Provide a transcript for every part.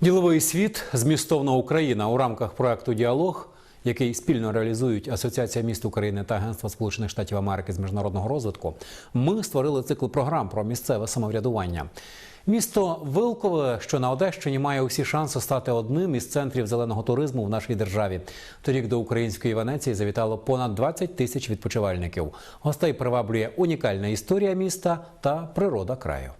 Діловий світ змістовна Україна у рамках проекту Діалог, який спільно реалізують Асоціація міст України та Агентство Сполучених Штатів Америки з міжнародного розвитку. Ми створили цикл програм про місцеве самоврядування. Місто Вилкове, що на Одещині, має усі шанси стати одним із центрів зеленого туризму в нашій державі. Торік до української Венеції завітало понад 20 тисяч відпочивальників. Гостей приваблює унікальна історія міста та природа краю.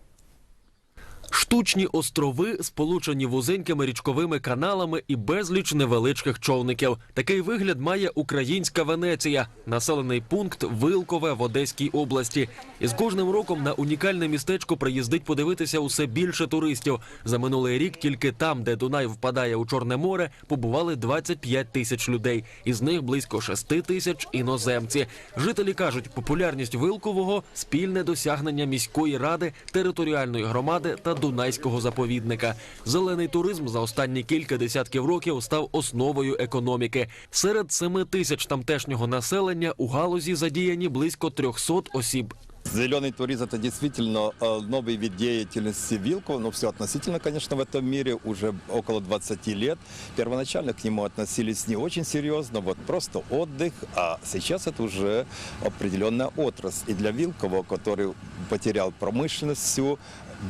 Штучні острови сполучені вузенькими річковими каналами і безліч невеличких човників. Такий вигляд має українська Венеція, населений пункт Вилкове в Одеській області. І з кожним роком на унікальне містечко приїздить подивитися усе більше туристів. За минулий рік тільки там, де Дунай впадає у Чорне море, побували 25 тисяч людей. Із них близько 6 тисяч іноземці. Жителі кажуть, популярність Вилкового спільне досягнення міської ради, територіальної громади та Дунайського заповідника. Зелений туризм за останні кілька десятків років став основою економіки. Серед 7 тисяч тамтешнього населення у галузі задіяні близько 300 осіб. Зеленый туризм это действительно э, новый вид деятельности Вилкова, но все относительно, конечно, в этом мире уже около 20 лет. Первоначально к нему относились не очень серьезно, вот просто отдых, а сейчас это уже определенная отрасль. И для Вилкова, который потерял промышленность всю,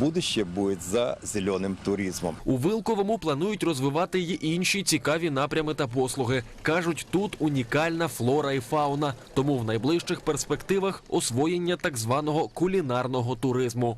будущее будет за зеленым туризмом. У Вилковому планують розвивати й інші цікаві напрями та послуги. Кажуть, тут унікальна флора і фауна, тому в найближчих перспективах освоєння так званого кулінарного туризму.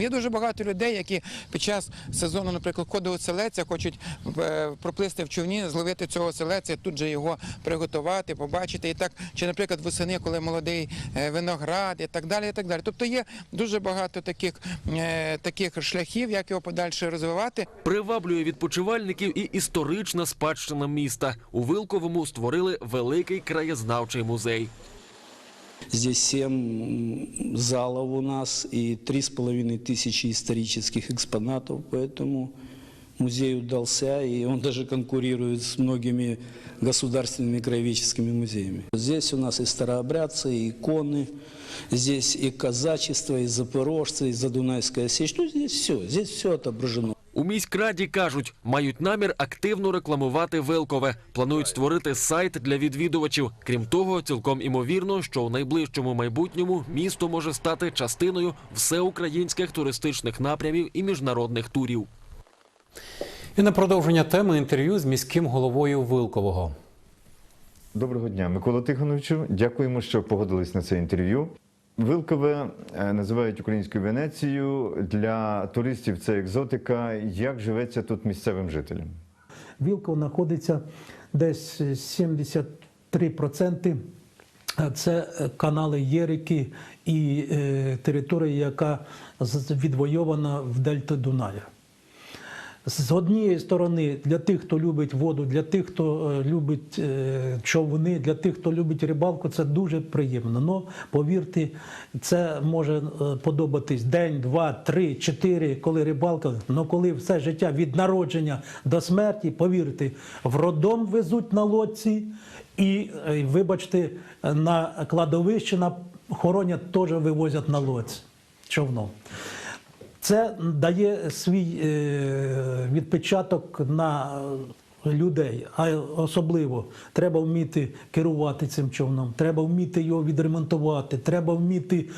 Є дуже багато людей, які під час сезону, наприклад, кодового селеця хочуть е, проплисти в човні, зловити цього селеця, тут же його приготувати, побачити. І так, чи, наприклад, восени, коли молодий е, виноград і так далі. і так далі. Тобто є дуже багато таких, е, таких шляхів, як його подальше розвивати. Приваблює відпочивальників і історична спадщина міста. У Вилковому створили великий краєзнавчий музей. Здесь семь м, залов у нас и три с половиной тысячи исторических экспонатов, поэтому музей удался, и он даже конкурирует с многими государственными краеведческими музеями. Здесь у нас и старообрядцы, и иконы, здесь и казачество, и запорожцы, и задунайская сечь. Ну, здесь все, здесь все отображено. У міськраді кажуть, мають намір активно рекламувати Вилкове. Планують створити сайт для відвідувачів. Крім того, цілком імовірно, що у найближчому майбутньому місто може стати частиною всеукраїнських туристичних напрямів і міжнародних турів. І на продовження теми інтерв'ю з міським головою Вилкового. Доброго дня, Микола Тихоновичу. Дякуємо, що погодились на це інтерв'ю. Вилкове е, називають українською Венецією. Для туристів це екзотика. Як живеться тут місцевим жителям? Вілково знаходиться десь 73%. Це канали Єрики і е, територія, яка відвойована в дельті Дуная. З однієї сторони, для тих, хто любить воду, для тих, хто е, любить е, човни, для тих, хто любить рибалку, це дуже приємно. Но повірте, це може е, подобатись день, два, три, чотири, коли рибалка. але коли все життя від народження до смерті, повірте, в родом везуть на лодці, і, вибачте, на кладовище на хоронять теж вивозять на лодці човном. Це дає свій е, відпечаток на людей, а особливо треба вміти керувати цим човном, треба вміти його відремонтувати, треба вміти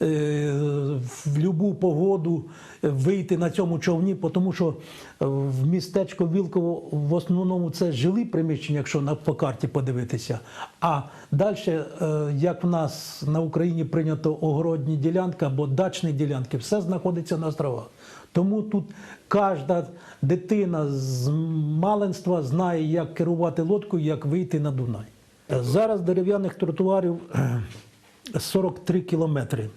в будь-яку погоду вийти на цьому човні, тому що в містечко Вілково в основному це жилі приміщення, якщо по карті подивитися. А далі, е, як в нас на Україні прийнято огородні ділянки або дачні ділянки, все знаходиться на островах. Тому тут кожна дитина з маленства знає, як керувати лодкою, як вийти на Дунай. Зараз дерев'яних тротуарів е, 43 кілометри.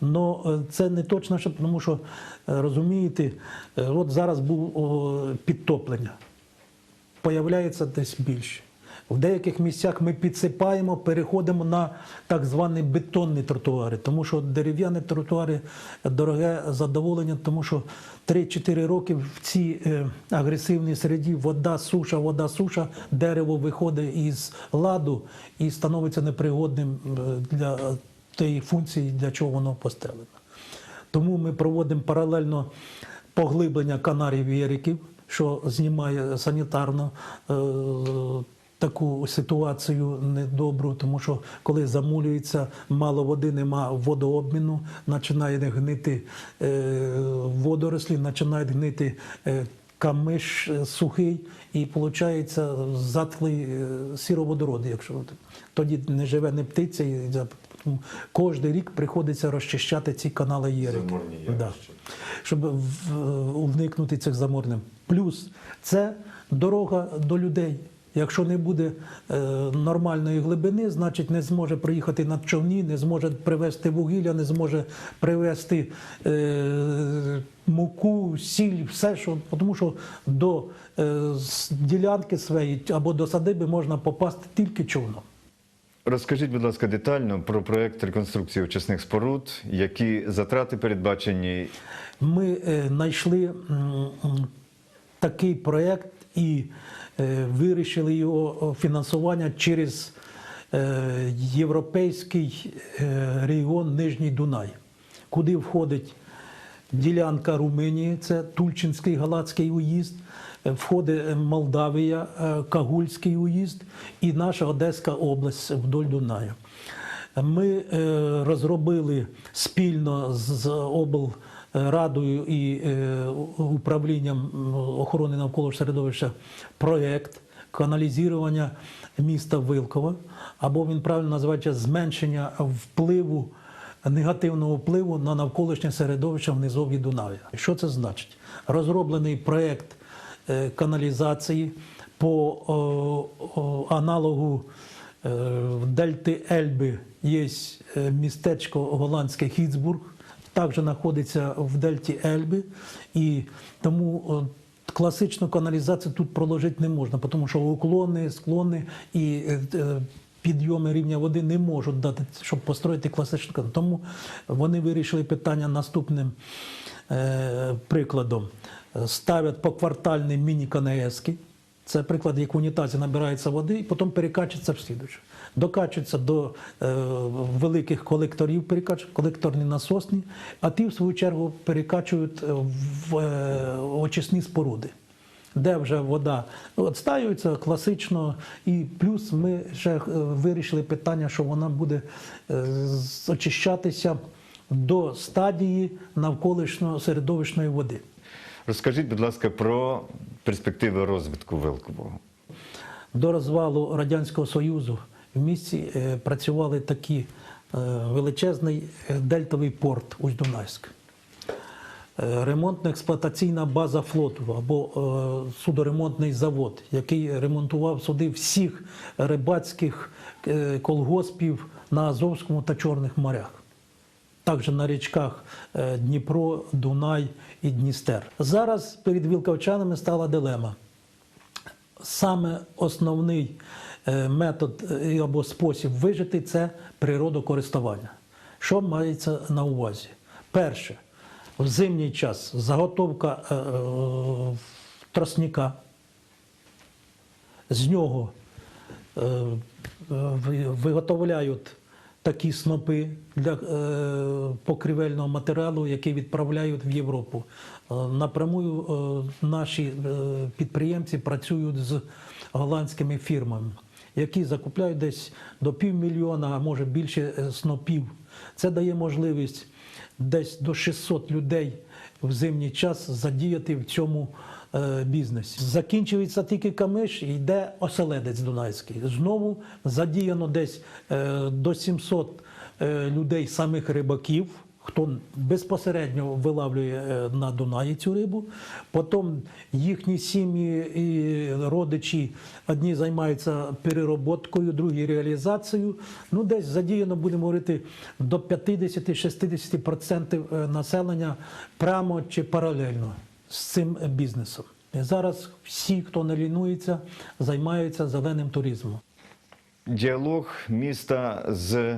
Ну, це не точно, тому що, е, розумієте, е, от зараз був підтоплення. Появляється десь більше. В деяких місцях ми підсипаємо, переходимо на так звані бетонні тротуари, тому що дерев'яні тротуари дороге задоволення, тому що 3-4 роки в цій е, агресивній середі вода, суша, вода, суша, дерево виходить із ладу і становиться непригодним е, для тієї функції, для чого воно поставлено. Тому ми проводимо паралельно поглиблення канарів і яриків, що знімає санітарно. е, Таку ситуацію недобру, тому що коли замулюється, мало води, нема водообміну, починає гнити е, водорослі, починають гнити е, камиш е, сухий, і виходить затхлий е, сіроводород, якщо тоді не живе не птиця, і кожен рік приходиться розчищати ці канали. Заморні Да. Щоб уникнути цих заморнень. Плюс це дорога до людей. Якщо не буде е, нормальної глибини, значить не зможе приїхати на човні, не зможе привезти вугілля, не зможе привезти е, муку, сіль, все, що тому що до е, ділянки своєї або до садиби можна попасти тільки човном. Розкажіть, будь ласка, детально про проект реконструкції очисних споруд, які затрати передбачені, Ми е, знайшли м, такий проєкт і е, вирішили його фінансування через е, європейський е, регіон Нижній Дунай, куди входить ділянка Румунії, це Тульчинський Галацький уїзд, е, входить е, Молдавія, е, Кагульський уїзд і наша Одеська область вдоль Дунаю. Ми розробили спільно з облрадою і управлінням охорони навколишнього середовища проєкт каналізування міста Вилкова, або він правильно називається зменшення впливу негативного впливу на навколишнє середовище в низові Дунаві. Що це значить? Розроблений проєкт е, каналізації по аналогу е, в Дельти Ельби є е, містечко голландське Хітсбург, також знаходиться в Дельті Ельби, і тому класичну каналізацію тут проложити не можна, тому що уклони, склони і підйоми рівня води не можуть дати, щоб построїти класичну каналізацію. Тому вони вирішили питання наступним е, прикладом. Ставлять поквартальні міні-КНСки, це приклад, як в унітазі набирається води і потім перекачується в слідуючу. Докачується до е, великих колекторів, колекторні насосні, а ті, в свою чергу, перекачують е, в е, очисні споруди, де вже вода відстаюється класично. І плюс ми ще е, вирішили питання, що вона буде е, очищатися до стадії навколишнього середовищної води. Розкажіть, будь ласка, про перспективи розвитку Вилкового. До розвалу Радянського Союзу в місті е, працювали такі величезний дельтовий порт Усть-Дунайськ, ремонтно-експлуатаційна база флоту або е, судоремонтний завод, який ремонтував суди всіх рибацьких е, колгоспів на Азовському та Чорних морях. Також на річках е, Дніпро, Дунай і Дністер. Зараз перед вілковчанами стала дилема. Саме основний е, метод е, або спосіб вижити це природокористування. Що мається на увазі? Перше, в зимній час заготовка е, е, тростника, з нього е, ви- виготовляють такі снопи для е, покрівельного матеріалу, який відправляють в Європу. Е, Напрямую е, наші е, підприємці працюють з голландськими фірмами, які закупляють десь до півмільйона, а може більше е, снопів. Це дає можливість десь до 600 людей в зимній час задіяти в цьому е, бізнесі. Закінчується тільки камиш, йде оселедець Дунайський. Знову задіяно десь е, до 700 е, людей, самих рибаків. Хто безпосередньо вилавлює е, на Дунаї цю рибу, потім їхні сім'ї і родичі одні займаються перероботкою, другі реалізацією. Ну, десь задіяно, будемо говорити, до 50-60% е, населення прямо чи паралельно з цим бізнесом. І зараз всі, хто не лінується, займаються зеленим туризмом. Діалог міста з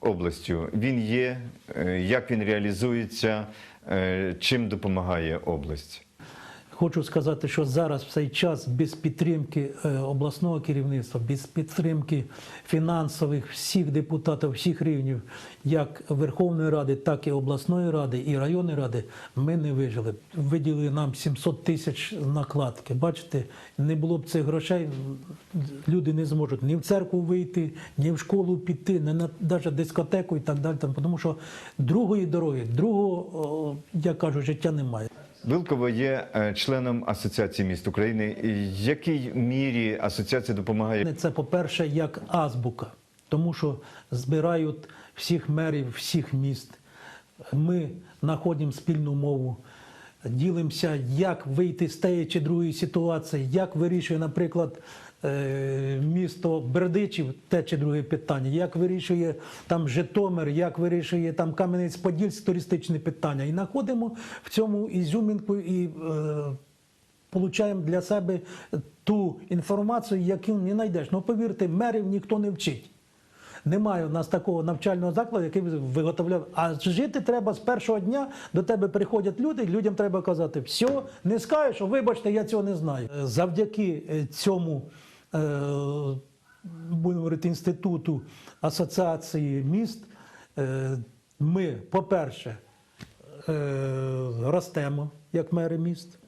областю. Він є, е, як він реалізується, е, чим допомагає область. Хочу сказати, що зараз в цей час без підтримки е, обласного керівництва, без підтримки фінансових всіх депутатів, всіх рівнів, як Верховної Ради, так і обласної ради і районної ради, ми не вижили. Виділили нам 700 тисяч накладки. Бачите, не було б цих грошей, люди не зможуть ні в церкву вийти, ні в школу піти, не на навіть дискотеку і так далі. Тому що другої дороги, другого, о, я кажу, життя немає. Вилково є е, членом Асоціації міст України. В якій мірі асоціація допомагає? Це, по-перше, як азбука, тому що збирають всіх мерів, всіх міст. Ми знаходимо спільну мову, ділимося, як вийти з тієї чи другої ситуації, як вирішує, наприклад, місто Бердичів те чи друге питання, як вирішує там Житомир, як вирішує там Кам'янець-Подільськ туристичне питання. І знаходимо в цьому ізюмінку і е, получаємо для себе ту інформацію, яку не знайдеш. Ну повірте, мерів ніхто не вчить. Немає у нас такого навчального закладу, який виготовляв. А жити треба з першого дня. До тебе приходять люди, людям треба казати, все, не скажеш, вибачте, я цього не знаю. Е, Завдяки е, цьому е, будемо говорити, інституту асоціації міст. е, Ми, по-перше, е, ростемо як мери міст.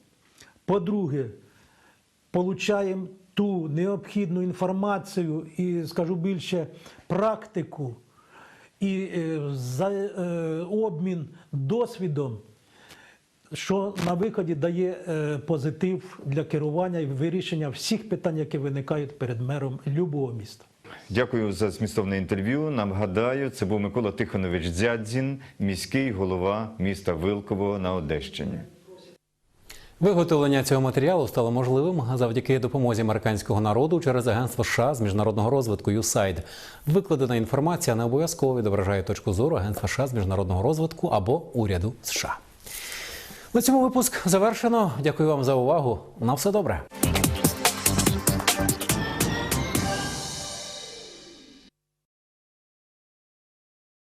По-друге, получаємо ту необхідну інформацію і, скажу більше, практику і е, за, е, обмін досвідом, що на виході дає е, позитив для керування і вирішення всіх питань, які виникають перед мером любого міста. Дякую за змістовне інтерв'ю. Нагадаю, це був Микола Тихонович Дзядзін, міський голова міста Вилково на Одещині. Виготовлення цього матеріалу стало можливим завдяки допомозі американського народу через агентство США з міжнародного розвитку USAID. Викладена інформація не обов'язково відображає точку зору агентства США з міжнародного розвитку або уряду США. На цьому випуск завершено. Дякую вам за увагу. На все добре.